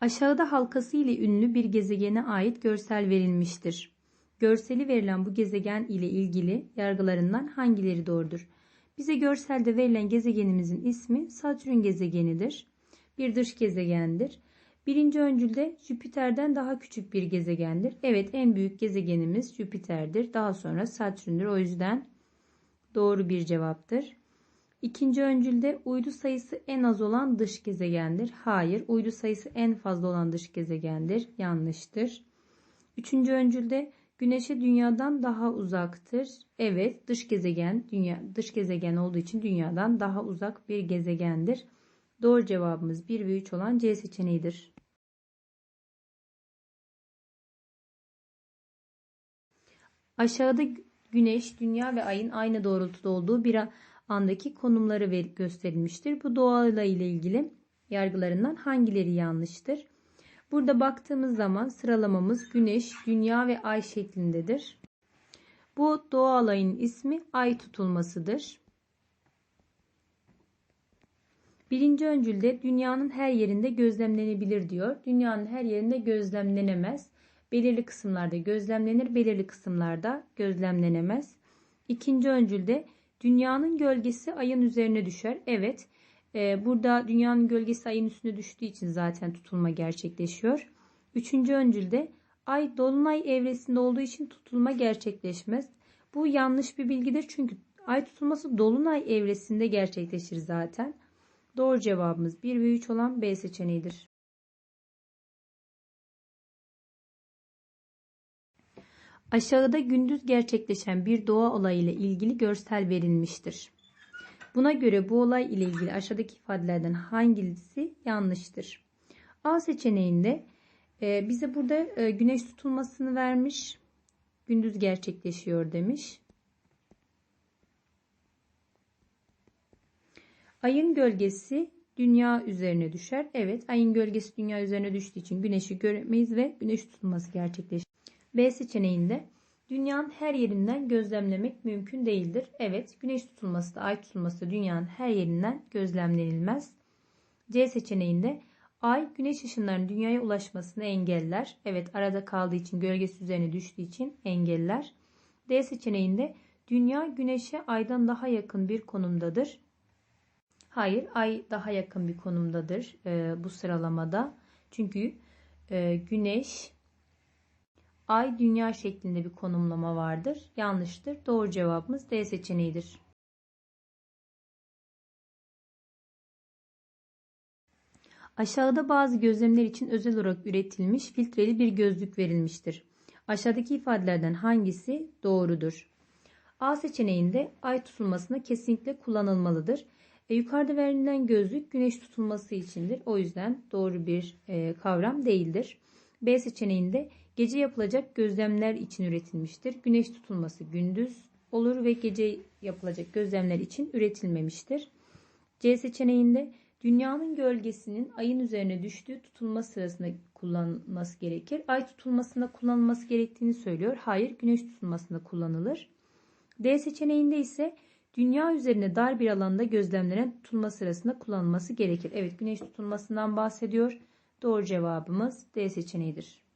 Aşağıda halkası ile ünlü bir gezegene ait görsel verilmiştir. Görseli verilen bu gezegen ile ilgili yargılarından hangileri doğrudur? Bize görselde verilen gezegenimizin ismi Satürn gezegenidir. Bir dış gezegendir. Birinci öncülde Jüpiter'den daha küçük bir gezegendir. Evet en büyük gezegenimiz Jüpiter'dir. Daha sonra Satürn'dür. O yüzden doğru bir cevaptır. İkinci öncülde uydu sayısı en az olan dış gezegendir. Hayır, uydu sayısı en fazla olan dış gezegendir. Yanlıştır. Üçüncü öncülde Güneşe dünyadan daha uzaktır. Evet, dış gezegen dünya dış gezegen olduğu için dünyadan daha uzak bir gezegendir. Doğru cevabımız 1 ve 3 olan C seçeneğidir. Aşağıda Güneş, Dünya ve Ay'ın aynı doğrultuda olduğu bir andaki konumları gösterilmiştir. Bu doğayla ile ilgili yargılarından hangileri yanlıştır? Burada baktığımız zaman sıralamamız Güneş, Dünya ve Ay şeklindedir. Bu doğa alayının ismi Ay tutulmasıdır. Birinci öncülde dünyanın her yerinde gözlemlenebilir diyor. Dünyanın her yerinde gözlemlenemez. Belirli kısımlarda gözlemlenir, belirli kısımlarda gözlemlenemez. İkinci öncülde dünyanın gölgesi ayın üzerine düşer. Evet, e, burada dünyanın gölgesi ayın üstüne düştüğü için zaten tutulma gerçekleşiyor. Üçüncü öncülde ay dolunay evresinde olduğu için tutulma gerçekleşmez. Bu yanlış bir bilgidir çünkü ay tutulması dolunay evresinde gerçekleşir zaten. Doğru cevabımız 1 ve 3 olan B seçeneğidir. Aşağıda gündüz gerçekleşen bir doğa olayıyla ilgili görsel verilmiştir. Buna göre bu olay ile ilgili aşağıdaki ifadelerden hangisi yanlıştır? A seçeneğinde e, bize burada e, güneş tutulmasını vermiş. Gündüz gerçekleşiyor demiş. Ayın gölgesi dünya üzerine düşer. Evet ayın gölgesi dünya üzerine düştüğü için güneşi göremeyiz ve güneş tutulması gerçekleşir. B seçeneğinde Dünyanın her yerinden gözlemlemek mümkün değildir. Evet, güneş tutulması da ay tutulması da dünyanın her yerinden gözlemlenilmez. C seçeneğinde ay güneş ışınlarının dünyaya ulaşmasını engeller. Evet, arada kaldığı için gölgesi üzerine düştüğü için engeller. D seçeneğinde dünya güneşe aydan daha yakın bir konumdadır. Hayır, ay daha yakın bir konumdadır e, bu sıralamada. Çünkü e, güneş Ay dünya şeklinde bir konumlama vardır. Yanlıştır. Doğru cevabımız D seçeneğidir. Aşağıda bazı gözlemler için özel olarak üretilmiş filtreli bir gözlük verilmiştir. Aşağıdaki ifadelerden hangisi doğrudur? A seçeneğinde ay tutulmasına kesinlikle kullanılmalıdır. E, yukarıda verilen gözlük güneş tutulması içindir. O yüzden doğru bir e, kavram değildir. B seçeneğinde Gece yapılacak gözlemler için üretilmiştir. Güneş tutulması gündüz olur ve gece yapılacak gözlemler için üretilmemiştir. C seçeneğinde dünyanın gölgesinin ayın üzerine düştüğü tutulma sırasında kullanılması gerekir. Ay tutulmasında kullanılması gerektiğini söylüyor. Hayır, güneş tutulmasında kullanılır. D seçeneğinde ise dünya üzerine dar bir alanda gözlemlenen tutulma sırasında kullanılması gerekir. Evet, güneş tutulmasından bahsediyor. Doğru cevabımız D seçeneğidir.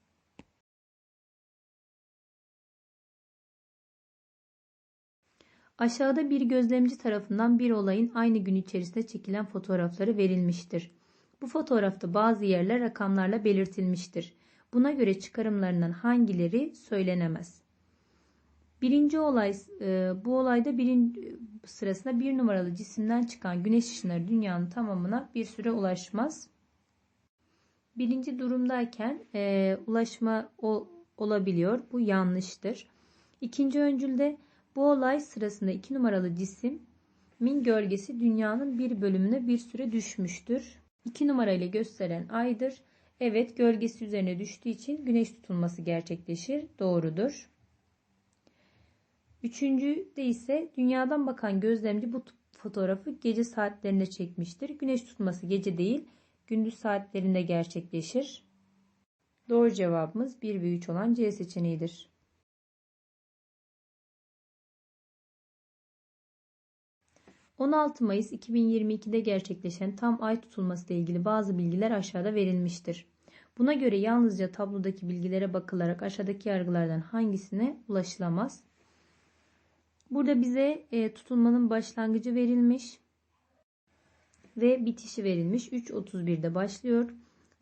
Aşağıda bir gözlemci tarafından bir olayın aynı gün içerisinde çekilen fotoğrafları verilmiştir. Bu fotoğrafta bazı yerler rakamlarla belirtilmiştir. Buna göre çıkarımlarından hangileri söylenemez? Birinci olay, e, bu olayda birinci sırasında bir numaralı cisimden çıkan güneş ışınları dünyanın tamamına bir süre ulaşmaz. Birinci durumdayken e, ulaşma olabiliyor. Bu yanlıştır. İkinci öncülde bu olay sırasında 2 numaralı cismin gölgesi dünyanın bir bölümüne bir süre düşmüştür. 2 numarayla gösteren aydır. Evet gölgesi üzerine düştüğü için güneş tutulması gerçekleşir. Doğrudur. Üçüncü de ise dünyadan bakan gözlemci bu fotoğrafı gece saatlerinde çekmiştir. Güneş tutulması gece değil gündüz saatlerinde gerçekleşir. Doğru cevabımız 1 ve 3 olan C seçeneğidir. 16 Mayıs 2022'de gerçekleşen tam ay tutulması ile ilgili bazı bilgiler aşağıda verilmiştir. Buna göre yalnızca tablodaki bilgilere bakılarak aşağıdaki yargılardan hangisine ulaşılamaz? Burada bize e, tutulmanın başlangıcı verilmiş ve bitişi verilmiş. 3.31'de başlıyor.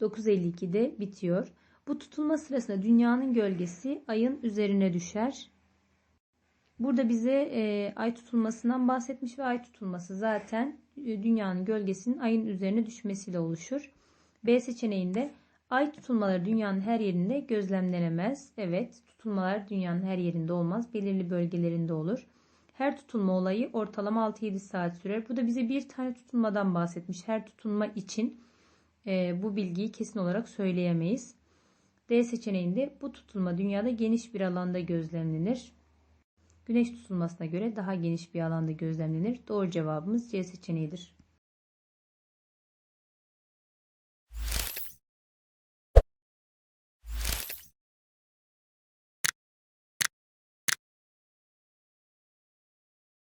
9.52'de bitiyor. Bu tutulma sırasında dünyanın gölgesi ayın üzerine düşer. Burada bize e, ay tutulmasından bahsetmiş ve ay tutulması zaten e, dünyanın gölgesinin ayın üzerine düşmesiyle oluşur. B seçeneğinde ay tutulmaları dünyanın her yerinde gözlemlenemez. Evet, tutulmalar dünyanın her yerinde olmaz. Belirli bölgelerinde olur. Her tutulma olayı ortalama 6-7 saat sürer. Burada bize bir tane tutulmadan bahsetmiş. Her tutulma için e, bu bilgiyi kesin olarak söyleyemeyiz. D seçeneğinde bu tutulma dünyada geniş bir alanda gözlemlenir. Güneş tutulmasına göre daha geniş bir alanda gözlemlenir. Doğru cevabımız C seçeneğidir.